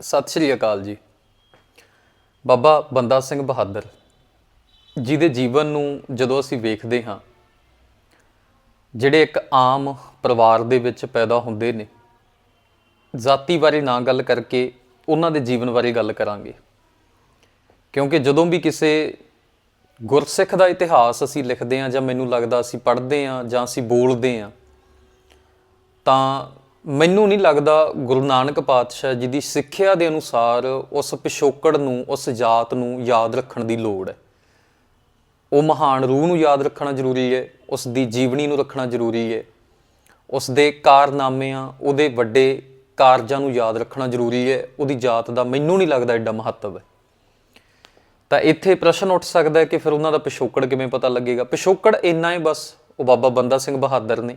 ਸਤਿ ਸ਼੍ਰੀ ਅਕਾਲ ਜੀ। ਬਾਬਾ ਬੰਦਾ ਸਿੰਘ ਬਹਾਦਰ ਜੀ ਦੇ ਜੀਵਨ ਨੂੰ ਜਦੋਂ ਅਸੀਂ ਵੇਖਦੇ ਹਾਂ, ਜਿਹੜੇ ਇੱਕ ਆਮ ਪਰਿਵਾਰ ਦੇ ਵਿੱਚ ਪੈਦਾ ਹੁੰਦੇ ਨੇ, ਜਾਤੀ ਬਾਰੇ ਨਾ ਗੱਲ ਕਰਕੇ ਉਹਨਾਂ ਦੇ ਜੀਵਨ ਬਾਰੇ ਗੱਲ ਕਰਾਂਗੇ। ਕਿਉਂਕਿ ਜਦੋਂ ਵੀ ਕਿਸੇ ਗੁਰਸਿੱਖ ਦਾ ਇਤਿਹਾਸ ਅਸੀਂ ਲਿਖਦੇ ਹਾਂ ਜਾਂ ਮੈਨੂੰ ਲੱਗਦਾ ਅਸੀਂ ਪੜ੍ਹਦੇ ਹਾਂ ਜਾਂ ਅਸੀਂ ਬੋਲਦੇ ਹਾਂ, ਤਾਂ ਮੈਨੂੰ ਨਹੀਂ ਲੱਗਦਾ ਗੁਰੂ ਨਾਨਕ ਪਾਤਸ਼ਾਹ ਜੀ ਦੀ ਸਿੱਖਿਆ ਦੇ ਅਨੁਸਾਰ ਉਸ ਪਿਛੋਕੜ ਨੂੰ, ਉਸ ਜਾਤ ਨੂੰ ਯਾਦ ਰੱਖਣ ਦੀ ਲੋੜ ਹੈ। ਉਹ ਮਹਾਨ ਰੂਹ ਨੂੰ ਯਾਦ ਰੱਖਣਾ ਜ਼ਰੂਰੀ ਹੈ, ਉਸ ਦੀ ਜੀਵਨੀ ਨੂੰ ਰੱਖਣਾ ਜ਼ਰੂਰੀ ਹੈ। ਉਸ ਦੇ ਕਾਰਨਾਮਿਆਂ, ਉਹਦੇ ਵੱਡੇ ਕਾਰਜਾਂ ਨੂੰ ਯਾਦ ਰੱਖਣਾ ਜ਼ਰੂਰੀ ਹੈ। ਉਹਦੀ ਜਾਤ ਦਾ ਮੈਨੂੰ ਨਹੀਂ ਲੱਗਦਾ ਐਡਾ ਮਹੱਤਵ ਹੈ। ਤਾਂ ਇੱਥੇ ਪ੍ਰਸ਼ਨ ਉੱਠ ਸਕਦਾ ਹੈ ਕਿ ਫਿਰ ਉਹਨਾਂ ਦਾ ਪਿਛੋਕੜ ਕਿਵੇਂ ਪਤਾ ਲੱਗੇਗਾ? ਪਿਛੋਕੜ ਇੰਨਾ ਹੈ ਬਸ, ਉਹ ਬਾਬਾ ਬੰਦਾ ਸਿੰਘ ਬਹਾਦਰ ਨੇ।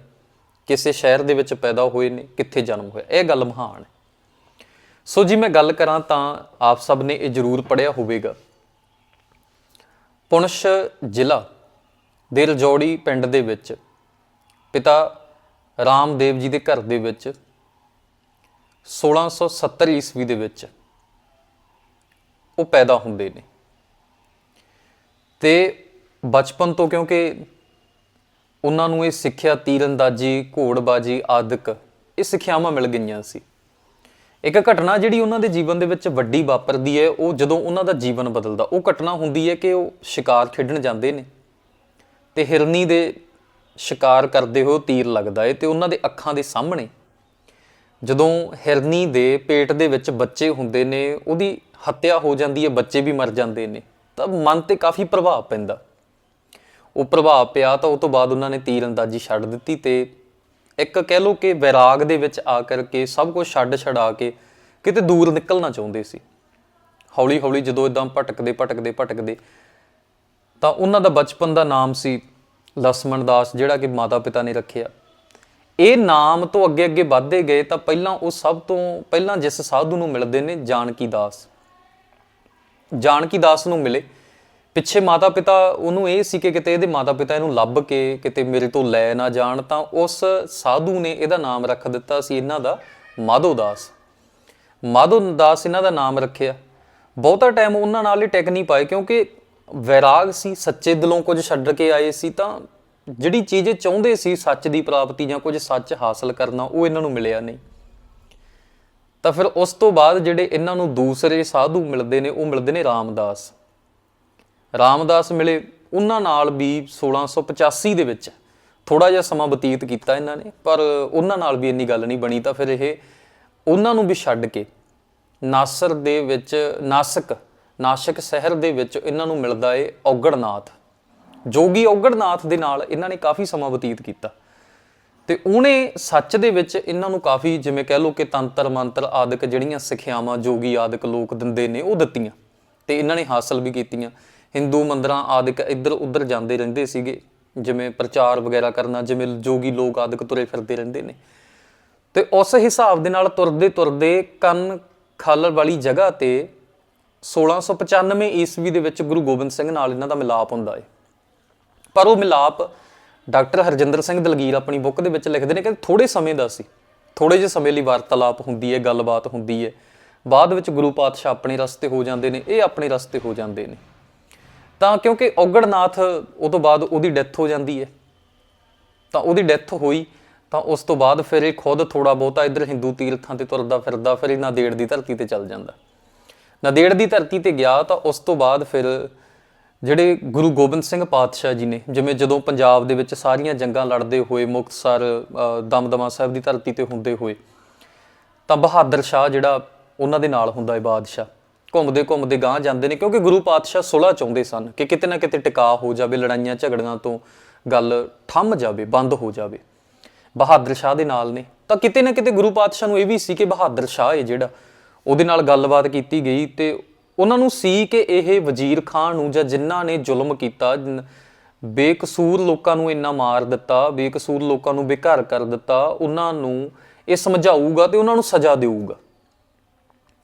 ਕਿਸੇ ਸ਼ਹਿਰ ਦੇ ਵਿੱਚ ਪੈਦਾ ਹੋਏ ਨੇ, ਕਿੱਥੇ ਜਨਮ ਹੋਇਆ, ਇਹ ਗੱਲ ਮਹਾਨ ਹੈ। ਸੋ ਜੀ ਮੈਂ ਗੱਲ ਕਰਾਂ ਤਾਂ ਆਪ ਸਭ ਨੇ ਇਹ ਜ਼ਰੂਰ ਪੜਿਆ ਹੋਵੇਗਾ। ਪੁਣਸ਼ ਜ਼ਿਲ੍ਹਾ ਦੇ ਰਜੌੜੀ ਪਿੰਡ ਦੇ ਵਿੱਚ ਪਿਤਾ ਰਾਮਦੇਵ ਜੀ ਦੇ ਘਰ ਦੇ ਵਿੱਚ 1670 ਈਸਵੀ ਦੇ ਵਿੱਚ ਉਹ ਪੈਦਾ ਹੁੰਦੇ ਨੇ। ਤੇ ਬਚਪਨ ਤੋਂ ਕਿਉਂਕਿ ਉਹਨਾਂ ਨੂੰ ਇਹ ਸਿੱਖਿਆ ਤੀਰੰਦਾਜ਼ੀ ਘੋੜਬਾਜ਼ੀ, ਆਦਿਕ ਇਹ ਸਿੱਖਿਆਵਾਂ ਮਿਲ ਗਈਆਂ ਸੀ। ਇੱਕ ਘਟਨਾ ਜਿਹੜੀ ਉਹਨਾਂ ਦੇ ਜੀਵਨ ਦੇ ਵਿੱਚ ਵੱਡੀ ਵਾਪਰਦੀ ਹੈ, ਉਹ ਜਦੋਂ ਉਹਨਾਂ ਦਾ ਜੀਵਨ ਬਦਲਦਾ, ਉਹ ਘਟਨਾ ਹੁੰਦੀ ਹੈ ਕਿ ਉਹ ਸ਼ਿਕਾਰ ਖੇਡਣ ਜਾਂਦੇ ਨੇ ਤੇ ਹਿਰਨੀ ਦੇ ਸ਼ਿਕਾਰ ਕਰਦੇ ਹੋਏ ਉਹ ਤੀਰ ਲੱਗਦਾ ਹੈ ਤੇ ਉਹਨਾਂ ਦੇ ਅੱਖਾਂ ਦੇ ਸਾਹਮਣੇ ਜਦੋਂ ਹਿਰਨੀ ਦੇ ਪੇਟ ਦੇ ਵਿੱਚ ਬੱਚੇ ਹੁੰਦੇ ਨੇ, ਉਹਦੀ ਹੱਤਿਆ ਹੋ ਜਾਂਦੀ ਹੈ, ਬੱਚੇ ਵੀ ਮਰ ਜਾਂਦੇ ਨੇ, ਤਾਂ ਮਨ ਤੇ ਕਾਫੀ ਪ੍ਰਭਾਵ ਪੈਂਦਾ। ਉਹ ਪ੍ਰਭਾਵ ਪਿਆ ਤਾਂ ਉਹ ਤੋਂ ਬਾਅਦ ਉਹਨਾਂ ਨੇ ਤੀਰ ਅੰਦਾਜ਼ੀ ਛੱਡ ਦਿੱਤੀ ਤੇ ਇੱਕ ਕਹਿ ਲੋ ਕਿ ਵਿਰਾਗ ਦੇ ਵਿੱਚ ਆ ਕਰਕੇ ਸਭ ਕੁਝ ਛੱਡ ਛਡਾ ਕੇ ਕਿਤੇ ਦੂਰ ਨਿਕਲਣਾ ਚਾਹੁੰਦੇ ਸੀ। ਹੌਲੀ ਹੌਲੀ ਜਦੋਂ ਇਦਾਂ ਭਟਕਦੇ ਭਟਕਦੇ ਭਟਕਦੇ, ਤਾਂ ਉਹਨਾਂ ਦਾ ਬਚਪਨ ਦਾ ਨਾਮ ਸੀ ਲਸਮਣ ਦਾਸ, ਜਿਹੜਾ ਕਿ ਮਾਤਾ ਪਿਤਾ ਨੇ ਰੱਖਿਆ। ਇਹ ਨਾਮ ਤੋਂ ਅੱਗੇ ਅੱਗੇ ਵੱਧਦੇ ਗਏ ਤਾਂ ਪਹਿਲਾਂ ਉਹ ਸਭ ਤੋਂ, ਪਹਿਲਾਂ ਜਿਸ ਸਾਧੂ ਨੂੰ ਮਿਲਦੇ ਨੇ ਜਾਨਕੀ ਦਾਸ। ਜਾਨਕੀ ਦਾਸ ਨੂੰ ਮਿਲੇ। ਪਿੱਛੇ ਮਾਤਾ ਪਿਤਾ ਉਹਨੂੰ ਇਹ ਸੀ ਕਿ ਕਿਤੇ ਇਹਦੇ ਮਾਤਾ ਪਿਤਾ ਇਹਨੂੰ ਲੱਭ ਕੇ ਕਿਤੇ ਮੇਰੇ ਤੋਂ ਲੈ ਨਾ ਜਾਣ, ਤਾਂ ਉਸ ਸਾਧੂ ਨੇ ਇਹਦਾ ਨਾਮ ਰੱਖ ਦਿੱਤਾ ਸੀ ਇਹਨਾਂ ਦਾ ਮਾਧੋ ਦਾਸ। ਮਾਧੋ ਦਾਸ ਇਹਨਾਂ ਦਾ ਨਾਮ ਰੱਖਿਆ। ਬਹੁਤਾ ਟਾਈਮ ਉਹਨਾਂ ਨਾਲ ਹੀ ਟਿਕ ਨਹੀਂ ਪਾਏ, ਕਿਉਂਕਿ ਵੈਰਾਗ ਸੀ, ਸੱਚੇ ਦਿਲੋਂ ਕੁਝ ਛੱਡ ਕੇ ਆਏ ਸੀ, ਤਾਂ ਜਿਹੜੀ ਚੀਜ਼ ਇਹ ਚਾਹੁੰਦੇ ਸੀ, ਸੱਚ ਦੀ ਪ੍ਰਾਪਤੀ ਜਾਂ ਕੁਝ ਸੱਚ ਹਾਸਲ ਕਰਨਾ, ਉਹ ਇਹਨਾਂ ਨੂੰ ਮਿਲਿਆ ਨਹੀਂ। ਤਾਂ ਫਿਰ ਉਸ ਤੋਂ ਬਾਅਦ ਜਿਹੜੇ ਇਹਨਾਂ ਨੂੰ ਦੂਸਰੇ ਸਾਧੂ ਮਿਲਦੇ ਨੇ, ਉਹ ਮਿਲਦੇ ਨੇ ਰਾਮਦਾਸ। ਰਾਮਦਾਸ ਮਿਲੇ, ਉਹਨਾਂ ਨਾਲ ਵੀ 1685 ਦੇ ਵਿੱਚ ਥੋੜਾ ਜਿਹਾ ਸਮਾਂ ਬਤੀਤ ਕੀਤਾ ਇਹਨਾਂ ਨੇ, ਪਰ ਉਹਨਾਂ ਨਾਲ ਵੀ ਇੰਨੀ ਗੱਲ ਨਹੀਂ ਬਣੀ ਤਾਂ ਫਿਰ ਇਹ ਉਹਨਾਂ ਨੂੰ ਵੀ ਛੱਡ ਕੇ ਨਾਸਰ ਦੇ ਵਿੱਚ, ਨਾਸਕ, ਨਾਸ਼ਕ ਸ਼ਹਿਰ ਦੇ ਵਿੱਚ ਇਹਨਾਂ ਨੂੰ ਮਿਲਦਾ ਏ ਔਗੜਨਾਥ। ਜੋਗੀ ਔਗੜਨਾਥ ਦੇ ਨਾਲ ਇਹਨਾਂ ਨੇ ਕਾਫੀ ਸਮਾਂ ਬਤੀਤ ਕੀਤਾ। ਤੇ ਉਹਨੇ ਸੱਚ ਦੇ ਵਿੱਚ ਇਹਨਾਂ ਨੂੰ ਕਾਫੀ ਜਿਵੇਂ ਕਹਿ ਲਓ ਕਿ ਤੰਤਰ ਮੰਤਰ ਆਦਿਕ ਜਿਹੜੀਆਂ ਸਿੱਖਿਆਵਾਂ ਜੋਗੀ ਆਦਿਕ ਲੋਕ ਦਿੰਦੇ ਨੇ, ਉਹ ਦਿੱਤੀਆਂ। ਤੇ ਇਹਨਾਂ ਨੇ ਹਾਸਲ ਵੀ ਕੀਤੀਆਂ। ਹਿੰਦੂ ਮੰਦਰਾਂ ਆਦਿਕ ਇੱਧਰ ਉੱਧਰ ਜਾਂਦੇ ਰਹਿੰਦੇ ਸੀਗੇ, ਜਿਵੇਂ ਪ੍ਰਚਾਰ ਵਗੈਰਾ ਕਰਨਾ, ਜਿਵੇਂ ਜੋਗੀ ਲੋਕ ਆਦਿਕ ਤੁਰੇ ਫਿਰਦੇ ਰਹਿੰਦੇ ਨੇ। ਤੇ ਉਸ ਹਿਸਾਬ ਦੇ ਨਾਲ ਤੁਰਦੇ ਤੁਰਦੇ ਕੰਨ ਖਾਲਰ ਵਾਲੀ ਜਗ੍ਹਾ ਤੇ 1695 ਈਸਵੀ ਦੇ ਵਿੱਚ ਗੁਰੂ ਗੋਬਿੰਦ ਸਿੰਘ ਨਾਲ ਇਹਨਾਂ ਦਾ ਮਿਲਾਪ ਹੁੰਦਾ ਹੈ ਪਰ ਉਹ ਮਿਲਾਪ ਡਾਕਟਰ ਹਰਜਿੰਦਰ ਸਿੰਘ ਦਲਗੀਰ ਆਪਣੀ ਬੁੱਕ ਦੇ ਵਿੱਚ ਲਿਖਦੇ ਨੇ ਕਿ ਥੋੜੇ ਸਮੇਂ ਦਾ ਸੀ। ਥੋੜੇ ਜਿਹੇ ਸਮੇਂ ਲਈ ਵਾਰਤਾਲਾਪ ਹੁੰਦੀ ਹੈ ਗੱਲਬਾਤ ਹੁੰਦੀ ਹੈ ਬਾਅਦ ਵਿੱਚ ਗੁਰੂ ਪਾਤਸ਼ਾਹ ਆਪਣੇ ਰਸਤੇ ਹੋ ਜਾਂਦੇ ਨੇ, ਇਹ ਆਪਣੇ ਰਸਤੇ ਹੋ ਜਾਂਦੇ ਨੇ। ਤਾਂ ਕਿਉਂਕਿ ਔਗੜਨਾਥ ਉਹ ਤੋਂ ਬਾਅਦ ਉਹਦੀ ਡੈਥ ਹੋ ਜਾਂਦੀ ਹੈ। ਤਾਂ ਉਹਦੀ ਡੈਥ ਹੋਈ, ਤਾਂ ਉਸ ਤੋਂ ਬਾਅਦ ਫਿਰ ਇਹ ਖੁਦ ਥੋੜਾ ਬਹੁਤਾ ਇੱਧਰ ਹਿੰਦੂ ਤੀਰਥਾਂ ਤੇ ਤੁਰਦਾ ਫਿਰਦਾ, ਫਿਰ ਇਹ ਨਾਦੇੜ ਦੀ ਧਰਤੀ ਤੇ ਚੱਲ ਜਾਂਦਾ। ਨਾਦੇੜ ਦੀ ਧਰਤੀ ਤੇ ਗਿਆ ਤਾਂ ਉਸ ਤੋਂ ਬਾਅਦ ਫਿਰ ਜਿਹੜੇ ਗੁਰੂ ਗੋਬਿੰਦ ਸਿੰਘ ਪਾਤਸ਼ਾਹ ਜੀ ਨੇ, ਜਿਵੇਂ ਜਦੋਂ ਪੰਜਾਬ ਦੇ ਵਿੱਚ ਸਾਰੀਆਂ ਜੰਗਾਂ ਲੜਦੇ ਹੋਏ, ਮੁਕਤਸਰ ਦਮਦਮਾ ਸਾਹਿਬ ਦੀ ਧਰਤੀ ਤੇ ਹੁੰਦੇ ਹੋਏ, ਤਾਂ ਬਹਾਦਰ ਸ਼ਾਹ ਜਿਹੜਾ ਉਹਨਾਂ ਦੇ ਨਾਲ ਹੁੰਦਾ ਹੈ ਬਾਦਸ਼ਾਹ। ਘੁੰਮਦੇ ਘੁੰਮਦੇ ਗਾਂ ਜਾਂਦੇ ਨੇ, ਕਿਉਂਕਿ ਗੁਰੂ ਪਾਤਸ਼ਾਹ ਸੁਲ੍ਹਾ ਚਾਹੁੰਦੇ ਸਨ ਕਿ ਕਿਤੇ ਨਾ ਕਿਤੇ ਟਿਕਾ ਹੋ ਜਾਵੇ, ਲੜਾਈਆਂ ਝਗੜੀਆਂ ਤੋਂ ਗੱਲ ਥੰਮ ਜਾਵੇ, ਬੰਦ ਹੋ ਜਾਵੇ। ਬਹਾਦਰ ਸ਼ਾਹ ਦੇ ਨਾਲ ਨੇ। ਤਾਂ ਕਿਤੇ ਨਾ ਕਿਤੇ ਗੁਰੂ ਪਾਤਸ਼ਾਹ ਨੂੰ ਇਹ ਵੀ ਸੀ ਕਿ ਬਹਾਦਰ ਸ਼ਾਹ ਹੈ ਜਿਹੜਾ, ਉਹਦੇ ਨਾਲ ਗੱਲਬਾਤ ਕੀਤੀ ਗਈ ਤੇ ਉਹਨਾਂ ਨੂੰ ਸੀ ਕਿ ਇਹ ਵਜ਼ੀਰ ਖਾਨ ਨੂੰ ਜਾਂ ਜਿਨ੍ਹਾਂ ਨੇ ਜ਼ੁਲਮ ਕੀਤਾ ਬੇਕਸੂਰ ਲੋਕਾਂ ਨੂੰ ਇੰਨਾ ਮਾਰ ਦਿੱਤਾ, ਬੇਕਸੂਰ ਲੋਕਾਂ ਨੂੰ ਬੇਘਰ ਕਰ ਦਿੱਤਾ, ਉਹਨਾਂ ਨੂੰ ਇਹ ਸਮਝਾਊਗਾ ਤੇ ਉਹਨਾਂ ਨੂੰ ਸਜ਼ਾ ਦੇਊਗਾ।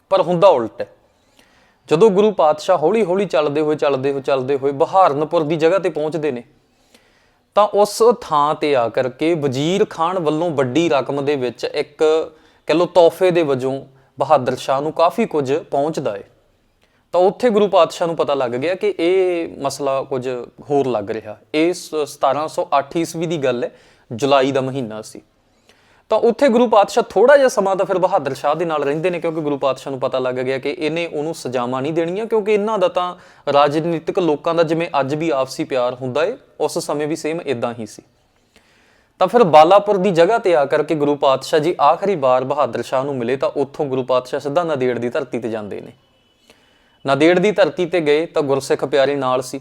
ਪਰ ਹੁੰਦਾ ਉਲਟ ਹੈ ਜਦੋਂ ਗੁਰੂ ਪਾਤਸ਼ਾਹ ਹੌਲੀ ਹੌਲੀ ਚੱਲਦੇ ਹੋਏ ਚੱਲਦੇ ਹੋਏ ਚੱਲਦੇ ਹੋਏ ਬਹਾਰਨਪੁਰ ਦੀ ਜਗ੍ਹਾ ਤੇ ਪਹੁੰਚਦੇ ਨੇ, ਤਾਂ ਉਸ ਥਾਂ ਤੇ ਆ ਕਰਕੇ ਵਜ਼ੀਰ ਖਾਨ ਵੱਲੋਂ ਵੱਡੀ ਰਕਮ ਦੇ ਵਿੱਚ ਇੱਕ ਕਹਿ ਲਓ ਤੋਹਫੇ ਦੇ ਵਜੋਂ ਬਹਾਦਰ ਸ਼ਾਹ ਨੂੰ ਕਾਫੀ ਕੁਝ ਪਹੁੰਚਦਾ ਏ। ਤਾਂ ਉੱਥੇ ਗੁਰੂ ਪਾਤਸ਼ਾਹ ਨੂੰ ਪਤਾ ਲੱਗ ਗਿਆ ਕਿ ਇਹ ਮਸਲਾ ਕੁਝ ਹੋਰ ਲੱਗ ਰਿਹਾ। ਇਹ ਸ- 1708 ਈਸਵੀ ਦੀ ਗੱਲ ਹੈ ਜੁਲਾਈ ਦਾ ਮਹੀਨਾ ਸੀ। ਤਾਂ ਉੱਥੇ ਗੁਰੂ ਪਾਤਸ਼ਾਹ ਥੋੜਾ ਜਿਹਾ ਸਮਾਂ ਤਾਂ ਫਿਰ ਬਹਾਦਰ ਸ਼ਾਹ ਦੇ ਨਾਲ ਰਹਿੰਦੇ ਨੇ, ਕਿਉਂਕਿ ਗੁਰੂ ਪਾਤਸ਼ਾਹ ਨੂੰ ਪਤਾ ਲੱਗ ਗਿਆ ਕਿ ਇਹਨੇ ਉਹਨੂੰ ਸਜ਼ਾਵਾਂ ਨਹੀਂ ਦੇਣੀਆਂ, ਕਿਉਂਕਿ ਇਹਨਾਂ ਦਾ ਤਾਂ ਰਾਜਨੀਤਿਕ ਲੋਕਾਂ ਦਾ ਜਿਵੇਂ ਅੱਜ ਵੀ ਆਪਸੀ ਪਿਆਰ ਹੁੰਦਾ ਏ, ਉਸ ਸਮੇਂ ਵੀ ਸੇਮ ਇਦਾਂ ਹੀ ਸੀ। ਤਾਂ ਫਿਰ ਬਾਲਾਪੁਰ ਦੀ ਜਗ੍ਹਾ ਤੇ ਆ ਕਰਕੇ ਗੁਰੂ ਪਾਤਸ਼ਾਹ ਜੀ ਆਖਰੀ ਵਾਰ ਬਹਾਦਰ ਸ਼ਾਹ ਨੂੰ ਮਿਲੇ ਤਾਂ ਉੱਥੋਂ ਗੁਰੂ ਪਾਤਸ਼ਾਹ ਸਿੱਧਾ ਨਦੇੜ ਦੀ ਧਰਤੀ ਤੇ ਜਾਂਦੇ ਨੇ। ਨਦੇੜ ਦੀ ਧਰਤੀ ਤੇ ਗਏ ਤਾਂ ਗੁਰਸਿੱਖ ਪਿਆਰੇ ਨਾਲ ਸੀ।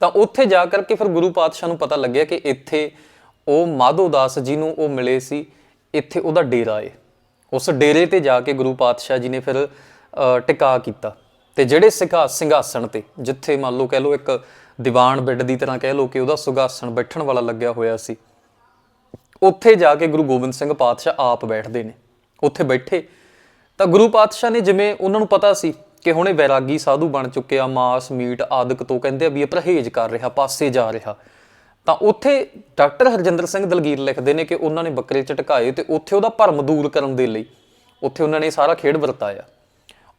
ਤਾਂ ਉੱਥੇ ਜਾ ਕਰਕੇ ਫਿਰ ਗੁਰੂ ਪਾਤਸ਼ਾਹ ਨੂੰ ਪਤਾ ਲੱਗਿਆ ਕਿ ਇੱਥੇ ਉਹ ਮਾਧੋ ਦਾਸ ਜੀ ਨੂੰ ਉਹ ਮਿਲੇ ਸੀ ਇੱਥੇ ਉਹਦਾ ਡੇਰਾ ਏ। ਉਸ ਡੇਰੇ ਤੇ ਜਾ ਕੇ ਗੁਰੂ ਪਾਤਸ਼ਾਹ ਜੀ ਨੇ ਫਿਰ ਅ, ਟਿਕਾ ਕੀਤਾ। ਤੇ ਜਿਹੜੇ ਸਿੰਘਾ ਸਿੰਘਾਸਣ ਤੇ ਜਿੱਥੇ ਮੰਨ ਲਓ ਕਹਿ ਲਓ ਇੱਕ ਦੀਵਾਨ ਬੈੱਡ ਦੀ ਤਰ੍ਹਾਂ ਕਹਿ ਲਓ ਕਿ ਉਹਦਾ ਸੁਗਾਸਣ ਬੈਠਣ ਵਾਲਾ ਲੱਗਿਆ ਹੋਇਆ ਸੀ ਉੱਥੇ ਜਾ ਕੇ ਗੁਰੂ ਗੋਬਿੰਦ ਸਿੰਘ ਪਾਤਸ਼ਾਹ ਆਪ ਬੈਠਦੇ ਨੇ। ਉੱਥੇ ਬੈਠੇ। ਤਾਂ ਗੁਰੂ ਪਾਤਸ਼ਾਹ ਨੇ ਜਿਵੇਂ ਉਹਨਾਂ ਨੂੰ ਪਤਾ ਸੀ ਕਿ ਹੁਣੇ ਵੈਰਾਗੀ ਸਾਧੂ ਬਣ ਚੁੱਕਿਆ ਮਾਸ ਮੀਟ ਆਦਿਕ ਤੋਂ ਕਹਿੰਦੇ ਆ ਵੀ ਇਹ ਪਰਹੇਜ਼ ਕਰ ਰਿਹਾ ਪਾਸੇ ਜਾ ਰਿਹਾ। ਤਾਂ ਉੱਥੇ ਡਾਕਟਰ ਹਰਜਿੰਦਰ ਸਿੰਘ ਦਲਗੀਰ ਲਿਖਦੇ ਨੇ ਕਿ ਉਹਨਾਂ ਨੇ ਬੱਕਰੇ ਝਟਕਾਏ ਤੇ ਉੱਥੇ ਉਹਦਾ ਭਰਮ ਦੂਰ ਕਰਨ ਦੇ ਲਈ ਉੱਥੇ ਉਹਨਾਂ ਨੇ ਸਾਰਾ ਖੇਡ ਵਰਤਾਇਆ।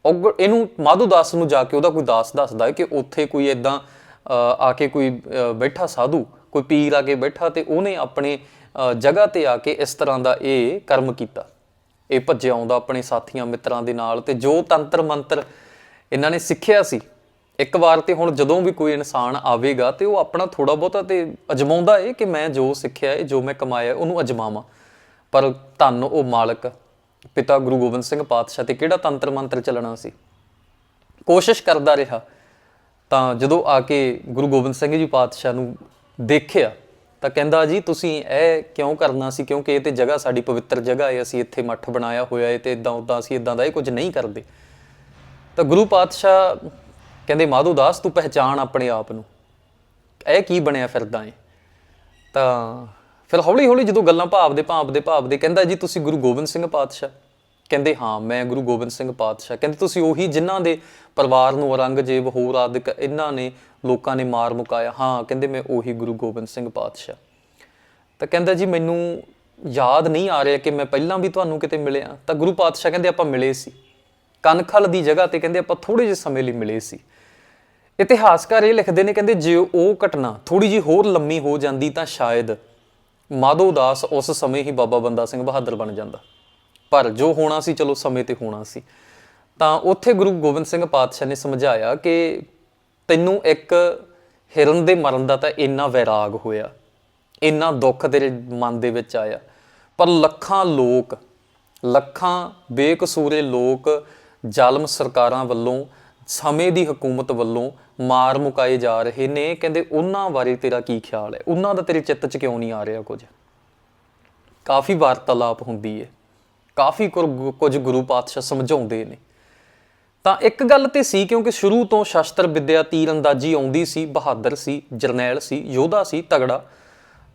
ਔਰ ਇਹਨੂੰ ਮਾਧੂ ਦਾਸ ਨੂੰ ਜਾ ਕੇ ਉਹਦਾ ਕੋਈ ਦਾਸ ਦੱਸਦਾ ਹੈ ਕਿ ਉੱਥੇ ਕੋਈ ਇਦਾਂ ਆ ਕੇ ਕੋਈ ਬੈਠਾ ਸਾਧੂ, ਕੋਈ ਪੀਰ ਆ ਕੇ ਬੈਠਾ ਤੇ ਉਹਨੇ ਆਪਣੇ ਜਗ੍ਹਾ ਤੇ ਆ ਕੇ ਇਸ ਤਰ੍ਹਾਂ ਦਾ ਇਹ ਕਰਮ ਕੀਤਾ। ਇਹ ਭੱਜਿਆ ਆਉਂਦਾ ਆਪਣੇ ਸਾਥੀਆਂ ਮਿੱਤਰਾਂ ਦੇ ਨਾਲ ਤੇ ਜੋ ਤੰਤਰ ਮੰਤਰ ਇਹਨਾਂ ਨੇ ਸਿੱਖਿਆ ਸੀ ਇੱਕ ਵਾਰ ਤੇ ਹੁਣ ਜਦੋਂ ਵੀ ਕੋਈ ਇਨਸਾਨ ਆਵੇਗਾ ਤੇ ਉਹ ਆਪਣਾ ਥੋੜਾ ਬਹੁਤਾ ਤੇ ਅਜਮਾਉਂਦਾ ਏ ਕਿ ਮੈਂ ਜੋ ਸਿੱਖਿਆ ਏ, ਜੋ ਮੈਂ ਕਮਾਇਆ ਉਹਨੂੰ ਅਜਮਾਵਾਂ। ਪਰ ਧੰਨ ਉਹ ਮਾਲਕ, ਪਿਤਾ ਗੁਰੂ ਗੋਬਿੰਦ ਸਿੰਘ ਪਾਤਸ਼ਾਹ ਤੇ ਕਿਹੜਾ ਤੰਤਰ ਮੰਤਰ ਚੱਲਣਾ ਸੀ? ਕੋਸ਼ਿਸ਼ ਕਰਦਾ ਰਿਹਾ। ਤਾਂ ਜਦੋਂ ਆ ਕੇ ਗੁਰੂ ਗੋਬਿੰਦ ਸਿੰਘ ਜੀ ਪਾਤਸ਼ਾਹ ਨੂੰ ਦੇਖਿਆ, ਤਾਂ ਕਹਿੰਦਾ, ਜੀ, ਤੁਸੀਂ ਇਹ ਕਿਉਂ ਕਰਨਾ ਸੀ? ਕਿਉਂਕਿ ਇਹ ਤੇ ਜਗ੍ਹਾ ਸਾਡੀ ਪਵਿੱਤਰ ਜਗ੍ਹਾ ਹੈ ਅਸੀਂ ਇੱਥੇ ਮੱਠ ਬਣਾਇਆ ਹੋਇਆ ਹੈ ਤੇ ਇਦਾਂ ਉਦਾਂ ਅਸੀਂ ਇਦਾਂ ਦਾ ਇਹ ਕੁਝ ਨਹੀਂ ਕਰਦੇ। ਤਾਂ ਗੁਰੂ ਪਾਤਸ਼ਾਹ ਕਹਿੰਦੇ, ਮਾਧੂ ਦਾਸ, ਤੂੰ ਪਹਿਚਾਣ ਆਪਣੇ ਆਪ ਨੂੰ। ਇਹ ਕੀ ਬਣਿਆ ਫਿਰਦਾ ਏ ਤਾਂ ਫਿਰ ਹੌਲੀ ਹੌਲੀ ਜਦੋਂ ਗੱਲਾਂ ਭਾਵਦੇ ਭਾਵਦੇ ਭਾਵਦੇ, ਕਹਿੰਦਾ ਜੀ, ਤੁਸੀਂ ਗੁਰੂ ਗੋਬਿੰਦ ਸਿੰਘ ਪਾਤਸ਼ਾਹ? ਕਹਿੰਦੇ, ਹਾਂ, ਮੈਂ ਗੁਰੂ ਗੋਬਿੰਦ ਸਿੰਘ ਪਾਤਸ਼ਾਹ। ਕਹਿੰਦੇ, ਤੁਸੀਂ ਉਹੀ ਜਿਨ੍ਹਾਂ ਦੇ ਪਰਿਵਾਰ ਨੂੰ ਔਰੰਗਜ਼ੇਬ, ਹੋਰ ਆਦਿਕ ਇਹਨਾਂ ਨੇ ਲੋਕਾਂ ਨੇ ਮਾਰ ਮੁਕਾਇਆ? ਹਾਂ, ਕਹਿੰਦੇ, ਮੈਂ ਉਹੀ ਗੁਰੂ ਗੋਬਿੰਦ ਸਿੰਘ ਪਾਤਸ਼ਾਹ। ਤਾਂ ਕਹਿੰਦਾ ਜੀ, ਮੈਨੂੰ ਯਾਦ ਨਹੀਂ ਆ ਰਿਹਾ ਕਿ ਮੈਂ ਪਹਿਲਾਂ ਵੀ ਤੁਹਾਨੂੰ ਕਿਤੇ ਮਿਲਿਆ। ਤਾਂ ਗੁਰੂ ਪਾਤਸ਼ਾਹ ਕਹਿੰਦੇ, ਆਪਾਂ ਮਿਲੇ ਸੀ। ਕਨਖਲ ਦੀ ਜਗ੍ਹਾ ਤੇ ਕਹਿੰਦੇ ਆਪਾਂ ਥੋੜੇ ਜਿਹੇ ਸਮੇਂ ਲਈ ਮਿਲੇ ਸੀ। ਇਤਿਹਾਸਕਾਰ ਇਹ ਲਿਖਦੇ ਨੇ, ਕਹਿੰਦੇ ਜੇ ਉਹ ਘਟਨਾ ਥੋੜੀ ਜਿਹੀ ਹੋਰ ਲੰਮੀ ਹੋ ਜਾਂਦੀ ਤਾਂ ਸ਼ਾਇਦ ਮਾਧੋ ਦਾਸ ਉਸ ਸਮੇਂ ਹੀ ਬਾਬਾ ਬੰਦਾ ਸਿੰਘ ਬਹਾਦਰ ਬਣ ਜਾਂਦਾ। ਪਰ ਜੋ ਹੋਣਾ ਸੀ, ਚਲੋ ਸਮੇਂ ਤੇ ਹੋਣਾ ਸੀ। ਤਾਂ ਉੱਥੇ ਗੁਰੂ ਗੋਬਿੰਦ ਸਿੰਘ ਪਾਤਸ਼ਾਹ ਨੇ ਸਮਝਾਇਆ ਕਿ ਤੈਨੂੰ ਇੱਕ ਹਿਰਨ ਦੇ ਮਰਨ ਦਾ ਤਾਂ ਇੰਨਾ ਵੈਰਾਗ ਹੋਇਆ, ਇੰਨਾ ਦੁੱਖ ਤੇਰੇ ਮਨ ਦੇ ਵਿੱਚ ਆਇਆ। ਪਰ ਲੱਖਾਂ ਲੋਕ, ਲੱਖਾਂ ਬੇਕਸੂਰੇ ਲੋਕ ਜ਼ਾਲਮ ਸਰਕਾਰਾਂ ਵੱਲੋਂ, ਸਮੇਂ ਦੀ ਹਕੂਮਤ ਵੱਲੋਂ ਮਾਰ ਮੁਕਾਏ ਜਾ ਰਹੇ ਨੇ। ਕਹਿੰਦੇ ਉਹਨਾਂ ਬਾਰੇ ਤੇਰਾ ਕੀ ਖਿਆਲ ਹੈ? ਉਹਨਾਂ ਦਾ ਤੇਰੇ ਚਿੱਤ 'ਚ ਕਿਉਂ ਨਹੀਂ ਆ ਰਿਹਾ ਕੁਝ? ਕਾਫੀ ਵਾਰਤਾਲਾਪ ਹੁੰਦੀ ਹੈ ਕਾਫੀ ਕੁਰ- ਕੁਝ ਗੁਰੂ ਪਾਤਸ਼ਾਹ ਸਮਝਾਉਂਦੇ ਨੇ। ਤਾਂ ਇੱਕ ਗੱਲ ਤੇ ਸੀ, ਕਿਉਂਕਿ ਸ਼ੁਰੂ ਤੋਂ ਸ਼ਸਤਰ ਵਿਦਿਆ ਤੀਰ ਅੰਦਾਜ਼ੀ ਆਉਂਦੀ ਸੀ, ਬਹਾਦਰ ਸੀ, ਜਰਨੈਲ ਸੀ, ਯੋਧਾ ਸੀ, ਤਗੜਾ।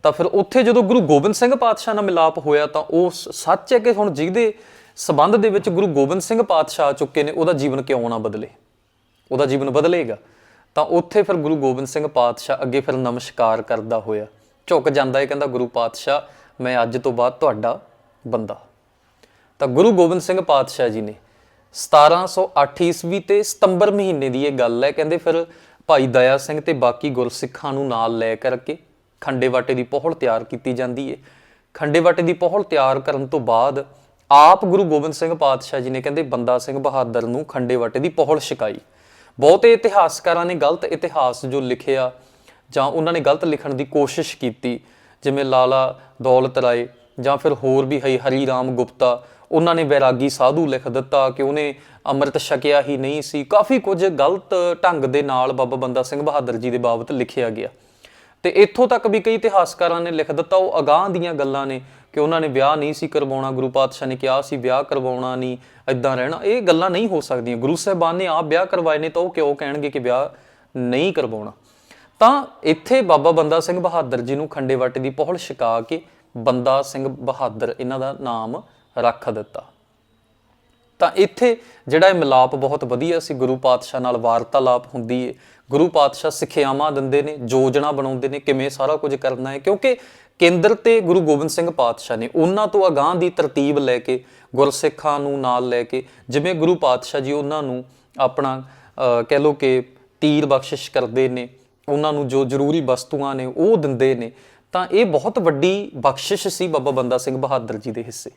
ਤਾਂ ਫਿਰ ਉੱਥੇ ਜਦੋਂ ਗੁਰੂ ਗੋਬਿੰਦ ਸਿੰਘ ਪਾਤਸ਼ਾਹ ਨਾਲ ਮਿਲਾਪ ਹੋਇਆ ਤਾਂ ਉਹ ਸੱਚ ਹੈ ਕਿ ਹੁਣ ਜਿਹਦੇ ਸਬੰਧ ਦੇ ਵਿੱਚ ਗੁਰੂ ਗੋਬਿੰਦ ਸਿੰਘ ਪਾਤਸ਼ਾਹ ਆ ਚੁੱਕੇ ਨੇ, ਉਹਦਾ ਜੀਵਨ ਕਿਉਂ ਨਾ ਬਦਲੇ? ਉਹਦਾ ਜੀਵਨ ਬਦਲੇਗਾ? ਤਾਂ ਉੱਥੇ ਫਿਰ ਗੁਰੂ ਗੋਬਿੰਦ ਸਿੰਘ ਪਾਤਸ਼ਾਹ ਅੱਗੇ ਫਿਰ ਨਮਸਕਾਰ ਕਰਦਾ ਹੋਇਆ। ਝੁਕ ਜਾਂਦਾ ਹੈ ਕਹਿੰਦਾ, ਗੁਰੂ ਪਾਤਸ਼ਾਹ, ਮੈਂ ਅੱਜ ਤੋਂ ਬਾਅਦ ਤੁਹਾਡਾ ਬੰਦਾ। ਤਾਂ ਗੁਰੂ ਗੋਬਿੰਦ ਸਿੰਘ ਪਾਤਸ਼ਾਹ ਜੀ ਨੇ 1708 ਈਸਵੀ ਤੇ ਸਤੰਬਰ ਮਹੀਨੇ ਦੀ ਇਹ ਗੱਲ ਹੈ, ਕਹਿੰਦੇ ਫਿਰ ਭਾਈ ਦਇਆ ਸਿੰਘ ਤੇ ਬਾਕੀ ਗੁਰਸਿੱਖਾਂ ਨੂੰ ਨਾਲ ਲੈ ਕਰਕੇ ਖੰਡੇ ਵਾਟੇ ਦੀ ਪਹੁਲ ਤਿਆਰ ਕੀਤੀ ਜਾਂਦੀ ਹੈ। ਖੰਡੇ ਵਾਟੇ ਦੀ ਪਹੁਲ ਤਿਆਰ ਕਰਨ ਤੋਂ ਬਾਅਦ ਆਪ ਗੁਰੂ ਗੋਬਿੰਦ ਸਿੰਘ ਪਾਤਸ਼ਾਹ ਜੀ ਨੇ ਕਹਿੰਦੇ, ਬੰਦਾ ਸਿੰਘ ਬਹਾਦਰ ਨੂੰ ਖੰਡੇ ਵਟੇ ਦੀ ਪਹੁਲ ਛਕਾਈ। ਬਹੁਤੇ ਇਤਿਹਾਸਕਾਰਾਂ ਨੇ ਗਲਤ ਇਤਿਹਾਸ ਜੋ ਲਿਖਿਆ ਜਾਂ ਉਹਨਾਂ ਨੇ ਗਲਤ ਲਿਖਣ ਦੀ ਕੋਸ਼ਿਸ਼ ਕੀਤੀ, ਜਿਵੇਂ ਲਾਲਾ ਦੌਲਤ ਰਾਏ ਜਾਂ ਫਿਰ ਹੋਰ ਵੀ ਹਈ ਹਰੀ ਰਾਮ ਗੁਪਤਾ, ਉਹਨਾਂ ਨੇ ਵੈਰਾਗੀ ਸਾਧੂ ਲਿਖ ਦਿੱਤਾ ਕਿ ਉਹਨੇ ਅੰਮ੍ਰਿਤ ਛਕਿਆ ਹੀ ਨਹੀਂ ਸੀ। ਕਾਫੀ ਕੁਝ ਗਲਤ ਢੰਗ ਦੇ ਨਾਲ ਬਾਬਾ ਬੰਦਾ ਸਿੰਘ ਬਹਾਦਰ ਜੀ ਦੇ ਬਾਬਤ ਲਿਖਿਆ ਗਿਆ। ਤੇ ਇੱਥੋਂ ਤੱਕ ਵੀ ਕਈ ਇਤਿਹਾਸਕਾਰਾਂ ਨੇ ਲਿਖ ਦਿੱਤਾ, ਉਹ ਅਗਾਹ ਦੀਆਂ ਗੱਲਾਂ ਨੇ ਕਿ ਉਹਨਾਂ ਨੇ ਵਿਆਹ ਨਹੀਂ ਸੀ ਕਰਵਾਉਣਾ, ਗੁਰੂ ਪਾਤਸ਼ਾਹ ਨੇ ਕਿਹਾ ਸੀ ਵਿਆਹ ਕਰਵਾਉਣਾ ਨਹੀਂ ਐਦਾਂ ਰਹਿਣਾ। ਇਹ ਗੱਲਾਂ ਨਹੀਂ ਹੋ ਸਕਦੀਆਂ। ਗੁਰੂ ਸਾਹਿਬਾਨ ਨੇ ਆਪ ਵਿਆਹ ਕਰਵਾਏ ਨੇ ਤਾਂ ਉਹ ਕਿਉਂ ਕਹਿਣਗੇ ਕਿ ਵਿਆਹ ਨਹੀਂ ਕਰਵਾਉਣਾ? ਤਾਂ ਇੱਥੇ ਬਾਬਾ ਬੰਦਾ ਸਿੰਘ ਬਹਾਦਰ ਜੀ ਨੂੰ ਖੰਡੇ ਵੱਟ ਦੀ ਪਹੁਲ ਛਕਾ ਕੇ ਬੰਦਾ ਸਿੰਘ ਬਹਾਦਰ ਇਹਨਾਂ ਦਾ ਨਾਮ ਰੱਖ ਦਿੱਤਾ। ਤਾਂ ਇੱਥੇ ਜਿਹੜਾ ਇਹ ਮਿਲਾਪ ਬਹੁਤ ਵਧੀਆ ਸੀ, ਗੁਰੂ ਪਾਤਸ਼ਾਹ ਨਾਲ ਵਾਰਤਾਲਾਪ ਹੁੰਦੀ ਹੈ ਗੁਰੂ ਪਾਤਸ਼ਾਹ ਸਿੱਖਿਆਵਾਂ ਦਿੰਦੇ ਨੇ, ਯੋਜਨਾ ਬਣਾਉਂਦੇ ਨੇ, ਕਿਵੇਂ ਸਾਰਾ ਕੁਝ ਕਰਨਾ ਹੈ ਕਿਉਂਕਿ ਕੇਂਦਰ ਤੇ ਗੁਰੂ ਗੋਬਿੰਦ ਸਿੰਘ ਪਾਤਸ਼ਾਹ ਨੇ ਉਹਨਾਂ ਤੋਂ ਅਗਾਹ ਦੀ ਤਰਤੀਬ ਲੈ ਕੇ, ਗੁਰਸਿੱਖਾਂ ਨੂੰ ਨਾਲ ਲੈ ਕੇ, ਜਿਵੇਂ ਗੁਰੂ ਪਾਤਸ਼ਾਹ ਜੀ ਉਹਨਾਂ ਨੂੰ ਆਪਣਾ ਕਹਿ ਲੋ ਕਿ ਤੀਰ ਬਖਸ਼ਿਸ਼ ਕਰਦੇ ਨੇ, ਉਹਨਾਂ ਨੂੰ ਜੋ ਜ਼ਰੂਰੀ ਵਸਤੂਆਂ ਨੇ ਉਹ ਦਿੰਦੇ ਨੇ, ਤਾਂ ਇਹ ਬਹੁਤ ਵੱਡੀ ਬਖਸ਼ਿਸ਼ ਸੀ ਬਾਬਾ ਬੰਦਾ ਸਿੰਘ ਬਹਾਦਰ ਜੀ ਦੇ ਹਿੱਸੇ।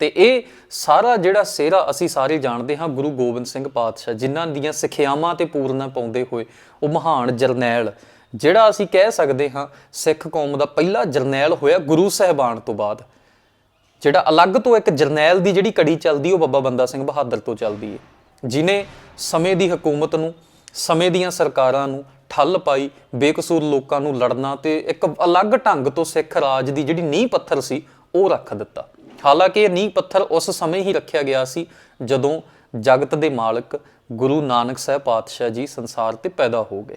ਤੇ ਇਹ ਸਾਰਾ ਜਿਹੜਾ ਸਿਹਰਾ ਅਸੀਂ ਸਾਰੇ ਜਾਣਦੇ ਹਾਂ ਗੁਰੂ ਗੋਬਿੰਦ ਸਿੰਘ ਪਾਤਸ਼ਾਹ, ਜਿਨ੍ਹਾਂ ਦੀਆਂ ਸਿੱਖਿਆਵਾਂ ਤੇ ਪੂਰਨਾ ਪਾਉਂਦੇ ਹੋਏ, ਉਹ ਮਹਾਨ ਜਰਨੈਲ ਜਿਹੜਾ ਅਸੀਂ ਕਹਿ ਸਕਦੇ ਹਾਂ ਸਿੱਖ ਕੌਮ ਦਾ ਪਹਿਲਾ ਜਰਨੈਲ ਹੋਇਆ ਗੁਰੂ ਸਾਹਿਬਾਨ ਤੋਂ ਬਾਅਦ। ਜਿਹੜਾ ਅਲੱਗ ਤੋਂ ਇੱਕ ਜਰਨੈਲ ਦੀ ਜਿਹੜੀ ਕੜੀ ਚੱਲਦੀ ਉਹ ਬਾਬਾ ਬੰਦਾ ਸਿੰਘ ਬਹਾਦਰ ਤੋਂ ਚੱਲਦੀ ਹੈ ਜਿਨੇ ਸਮੇਂ ਦੀ ਹਕੂਮਤ ਨੂੰ, ਸਮੇਂ ਦੀਆਂ ਸਰਕਾਰਾਂ ਨੂੰ ਠੱਲ ਪਾਈ, ਬੇਕਸੂਰ ਲੋਕਾਂ ਨੂੰ ਲੜਨਾ ਤੇ ਇੱਕ ਅਲੱਗ ਢੰਗ ਤੋਂ ਸਿੱਖ ਰਾਜ ਦੀ ਜਿਹੜੀ ਨੀਂਹ ਪੱਥਰ ਸੀ ਉਹ ਰੱਖ ਦਿੱਤਾ। ਹਾਲਾਂਕਿ ਇਹ ਨੀਂਹ ਪੱਥਰ ਉਸ ਸਮੇਂ ਹੀ ਰੱਖਿਆ ਗਿਆ ਸੀ ਜਦੋਂ ਜਗਤ ਦੇ ਮਾਲਕ ਗੁਰੂ ਨਾਨਕ ਸਾਹਿਬ ਪਾਤਸ਼ਾਹ ਜੀ ਸੰਸਾਰ ਤੇ ਪੈਦਾ ਹੋ ਗਏ।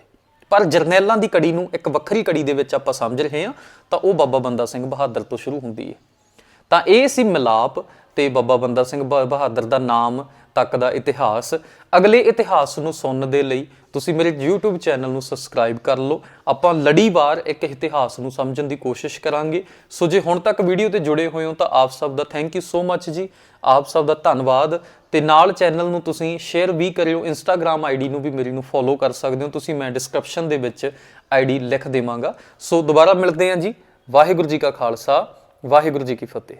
ਪਰ ਜਰਨੈਲਾਂ ਦੀ ਕੜੀ ਨੂੰ ਇੱਕ ਵੱਖਰੀ ਕੜੀ ਦੇ ਵਿੱਚ ਆਪਾਂ ਸਮਝ ਰਹੇ ਹਾਂ, ਤਾਂ ਉਹ ਬਾਬਾ ਬੰਦਾ ਸਿੰਘ ਬਹਾਦਰ ਤੋਂ ਸ਼ੁਰੂ ਹੁੰਦੀ ਹੈ। ਤਾਂ ਇਹ ਸੀ ਮਿਲਾਪ ਤੇ ਬਾਬਾ ਬੰਦਾ ਸਿੰਘ ਬ- ਬਹਾਦਰ ਦਾ ਨਾਮ ਤੱਕ ਦਾ ਇਤਿਹਾਸ। ਅਗਲੇ ਇਤਿਹਾਸ ਨੂੰ ਸੁਣਨ ਦੇ ਲਈ ਤੁਸੀਂ ਮੇਰੇ YouTube ਚੈਨਲ ਨੂੰ ਸਬਸਕ੍ਰਾਈਬ ਕਰ ਲਓ। ਆਪਾਂ ਲੜੀਵਾਰ ਇੱਕ ਇਤਿਹਾਸ ਨੂੰ ਸਮਝਣ ਦੀ ਕੋਸ਼ਿਸ਼ ਕਰਾਂਗੇ। ਸੋ ਜੇ ਹੁਣ ਤੱਕ ਵੀਡੀਓ ਤੇ ਜੁੜੇ ਹੋਏ ਹੋ ਤਾਂ ਆਪ ਸਭ ਦਾ ਥੈਂਕ ਯੂ ਸੋ ਮੱਚ ਜੀ। ਆਪ ਸਭ ਦਾ ਧੰਨਵਾਦ। ਤੇ ਨਾਲ ਚੈਨਲ ਨੂੰ ਤੁਸੀਂ ਸ਼ੇਅਰ ਵੀ ਕਰਿਓ। ਇੰਸਟਾਗ੍ਰam ਆਈਡੀ ਨੂੰ ਵੀ ਮੇਰੀ ਨੂੰ ਫੋਲੋ ਕਰ ਸਕਦੇ ਹੋ। ਤੁਸੀਂ ਮੈਂ ਡਿਸਕ੍ਰਿਪਸ਼ਨ ਦੇ ਵਿੱਚ ਆਈਡੀ ਲਿਖ ਦੇਵਾਂਗਾ। ਸੋ ਦੁਬਾਰਾ ਮਿਲਦੇ ਹਾਂ ਜੀ। ਵਾਹਿਗੁਰੂ ਜੀ ਕਾ ਖਾਲਸਾ। ਵਾਹਿਗੁਰੂ ਜੀ ਕੀ ਫਤਿਹ।